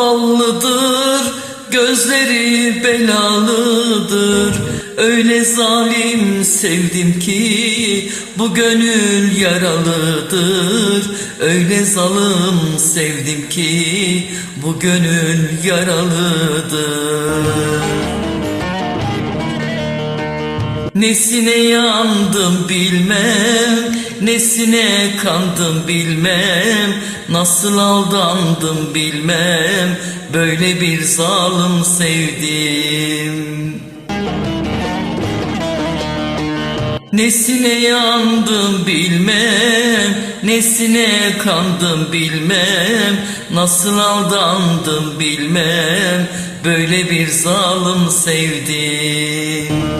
Zavallıdır, gözleri belalıdır. Öyle zalim sevdim ki bu gönül yaralıdır. Öyle zalim sevdim ki bu gönül yaralıdır. Nesine yandım bilmem Nesine kandım bilmem Nasıl aldandım bilmem Böyle bir zalim sevdim. Nesine yandım bilmem Nesine kandım bilmem Nasıl aldandım bilmem Böyle bir zalim sevdim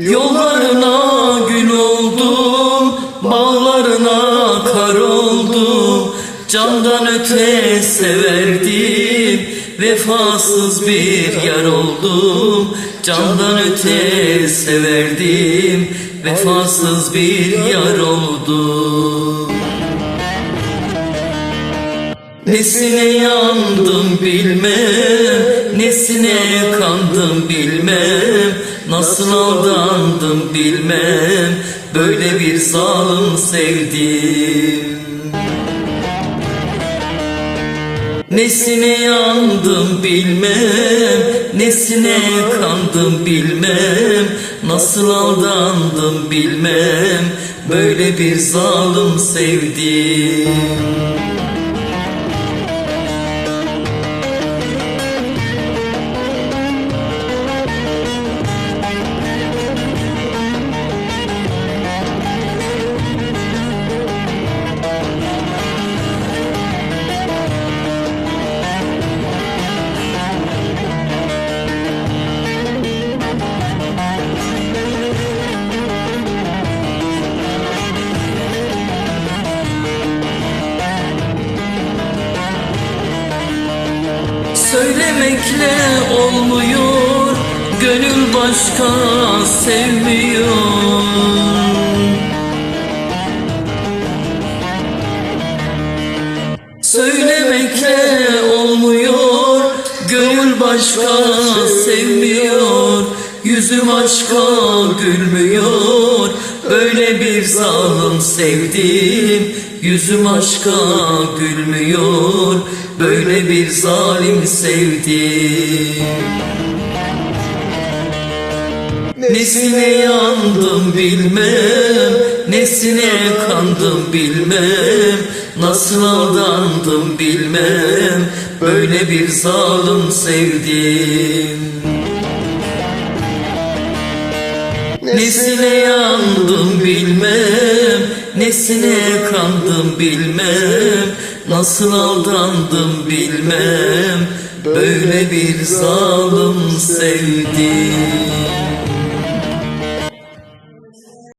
Yollarına gül oldum, bağlarına kar oldum. Candan öte severdim, vefasız bir yar oldum. Candan öte severdim, vefasız bir yar oldum. Nesine yandım bilmem Nesine kandım bilmem Nasıl aldandım bilmem Böyle bir zalim sevdim. Nesine yandım bilmem Nesine kandım bilmem. Nasıl aldandım bilmem Böyle bir zalim sevdim Söylemekle olmuyor Gönül başka sevmiyor. Söylemekle olmuyor Gönül başka sevmiyor Yüzüm aşka gülmüyor. Böyle bir zalim sevdim Yüzüm aşka gülmüyor Böyle bir zalim sevdim. Nesine yandım bilmem Nesine kandım bilmem Nasıl aldandım bilmem Böyle bir zalim sevdim. Nesine yandım bilmem Nesine kandım bilmem Nasıl aldandım bilmem. Böyle bir zalim sevdim